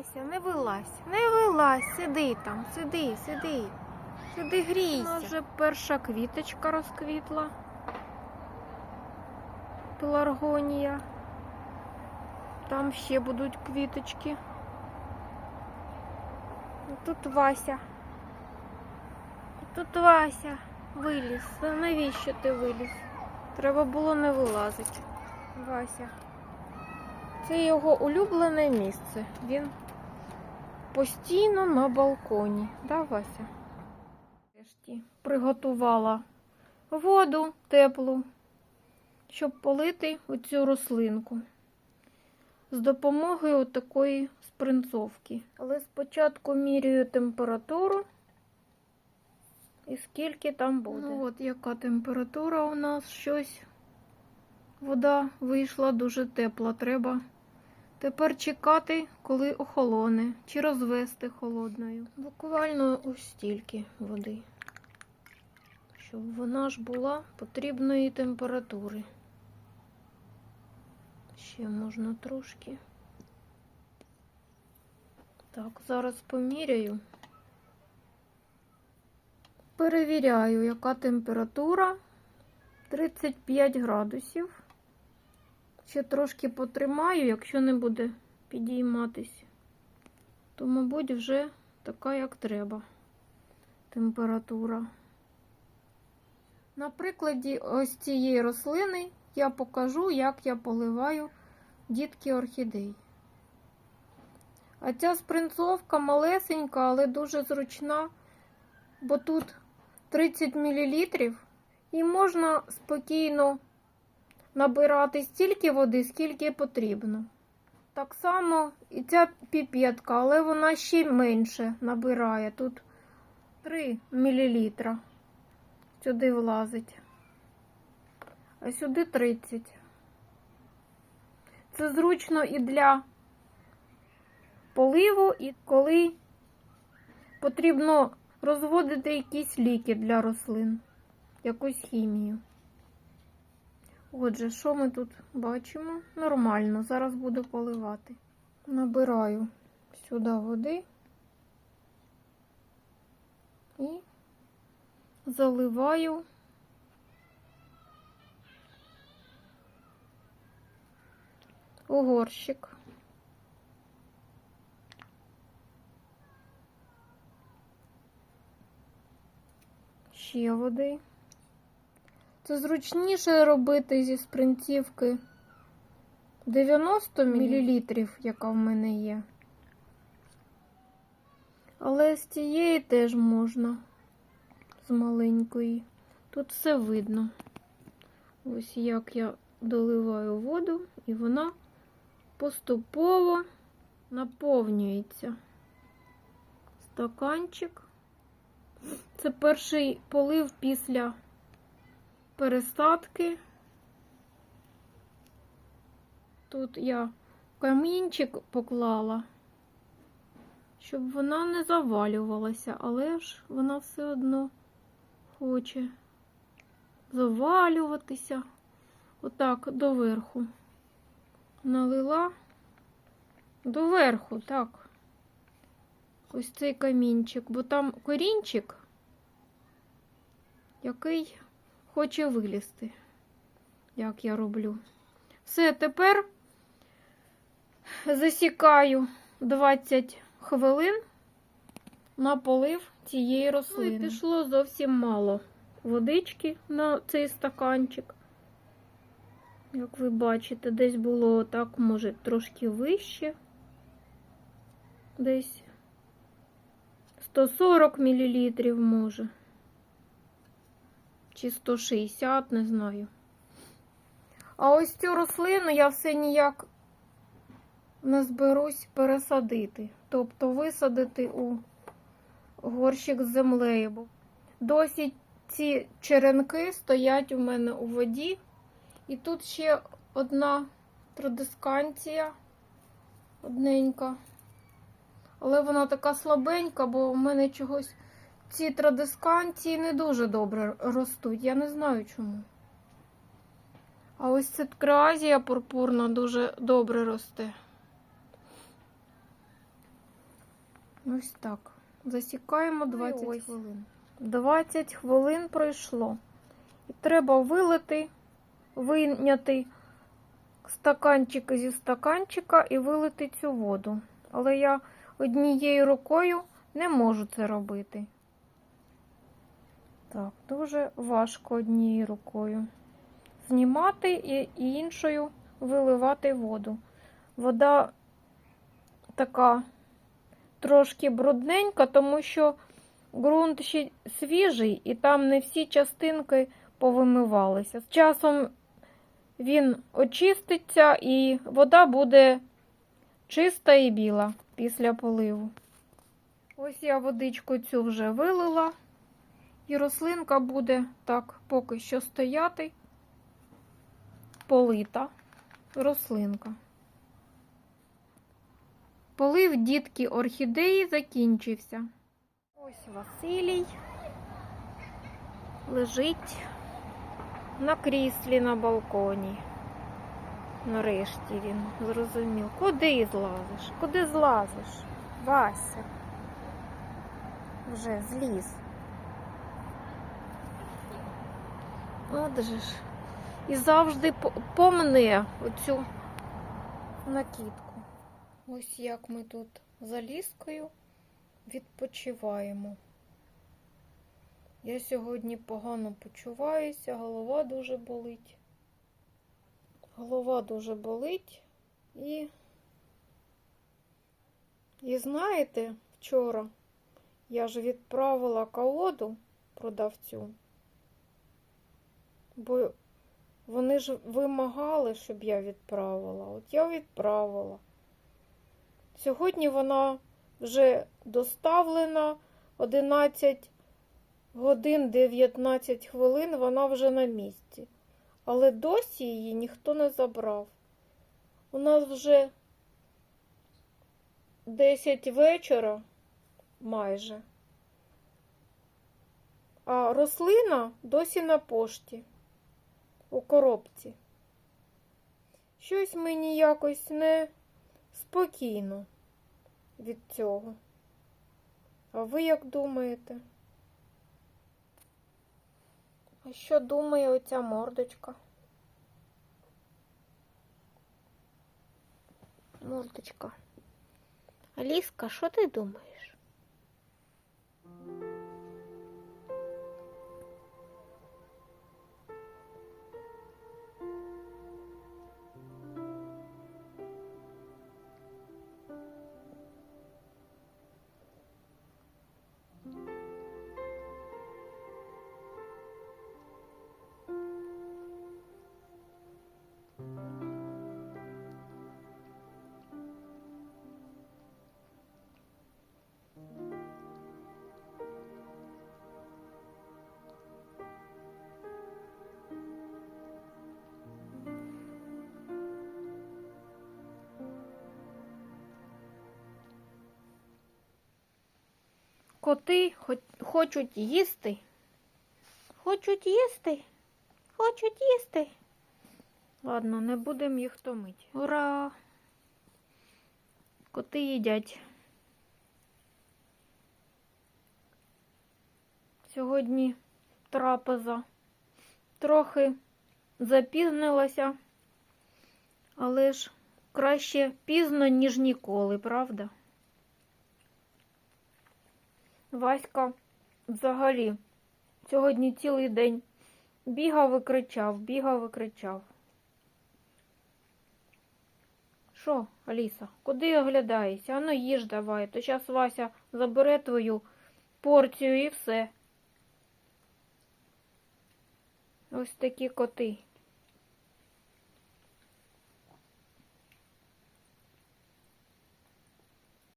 Вася, не вилазь, не вилазь, сиди там, сиди, сиди. Сиди грійся. У нас вже перша квіточка розквітла. Пеларгонія. Там ще будуть квіточки. Тут Вася. Тут Вася виліз. Навіщо ти виліз? Треба було не вилазити. Вася. Це його улюблене місце. Він постійно на балконі. Да, Вася? Приготувала воду теплу, щоб полити оцю рослинку з допомогою такої спринцовки. Але спочатку міряю температуру і скільки там буде. Ну от яка температура у нас щось. Вода вийшла дуже тепла. Треба тепер чекати, коли охолоне, чи розвести холодною. Буквально ось стільки води. Щоб вона ж була потрібної температури. Ще можна трошки. Так, зараз поміряю. Перевіряю, яка температура. 35 градусів. Ще трошки потримаю, якщо не буде підійматись, то, мабуть, вже така, як треба температура. На прикладі ось цієї рослини я покажу, як я поливаю дітки орхідей. А ця спринцовка малесенька, але дуже зручна, бо тут 30 мл і можна спокійно набирати стільки води, скільки потрібно. Так само і ця піпетка, але вона ще менше набирає. Тут 3 мл сюди влазить, а сюди 30. Це зручно і для поливу, і коли потрібно розводити якісь ліки для рослин, якусь хімію. Отже, що ми тут бачимо? Нормально, зараз буду поливати. Набираю сюди води і заливаю у горщик. Ще води. Це зручніше робити зі спринцівки 90 мл, яка в мене є. Але з цієї теж можна, з маленької. Тут все видно. Ось як я доливаю воду, і вона поступово наповнюється. Стаканчик. Це перший полив після пересадки. Тут я камінчик поклала, щоб вона не завалювалася, але ж вона все одно хоче завалюватися. Отак доверху. Налила доверху, так. Ось цей камінчик, бо там корінчик, який хоче вилізти, як я роблю. Все, тепер засікаю 20 хвилин на полив цієї рослини. Ну, і пішло зовсім мало водички на цей стаканчик. Як ви бачите, десь було так, може, трошки вище. Десь 140 мл може чи 160, не знаю. А ось цю рослину я все ніяк не зберусь пересадити. Тобто висадити у горщик з землею. Досі ці черенки стоять у мене у воді. І тут ще одна традисканція одненька. Але вона така слабенька, бо в мене чогось ці традисканції не дуже добре ростуть. Я не знаю чому. А ось ця креазія пурпурна дуже добре росте. Ось так. Засікаємо 20 ось. хвилин. 20 хвилин пройшло. І треба вилити, вийняти стаканчик зі стаканчика і вилити цю воду. Але я однією рукою не можу це робити. Так, дуже важко однією рукою. Знімати і, іншою виливати воду. Вода така трошки брудненька, тому що ґрунт ще свіжий, і там не всі частинки повимивалися. З часом він очиститься і вода буде чиста і біла після поливу. Ось я водичку цю вже вилила, і рослинка буде так поки що стояти, полита рослинка. Полив дітки орхідеї закінчився. Ось Василій лежить на кріслі на балконі. Нарешті він зрозумів. Куди злазиш? Куди злазиш? Вася. Вже зліз. От ж. І завжди по- помне оцю накидку. Ось як ми тут за ліскою відпочиваємо. Я сьогодні погано почуваюся, голова дуже болить. Голова дуже болить і, і знаєте, вчора я ж відправила колоду продавцю, бо вони ж вимагали, щоб я відправила. От я відправила. Сьогодні вона вже доставлена 11 годин 19 хвилин, вона вже на місці. Але досі її ніхто не забрав. У нас вже 10 вечора майже. А рослина досі на пошті у коробці. Щось мені якось не спокійно від цього. А ви як думаєте? А що думає оця мордочка? Мордочка. Аліска, що ти думаєш? Коти хочуть їсти. Хочуть їсти. Хочуть їсти. Ладно, не будемо їх томити. Ура! Коти їдять. Сьогодні трапеза. Трохи запізнилася, але ж краще пізно, ніж ніколи, правда? Васька взагалі сьогодні цілий день бігав і кричав, бігав і кричав. Що, Аліса, куди оглядаєшся? Ану їж давай, то зараз Вася забере твою порцію і все. Ось такі коти.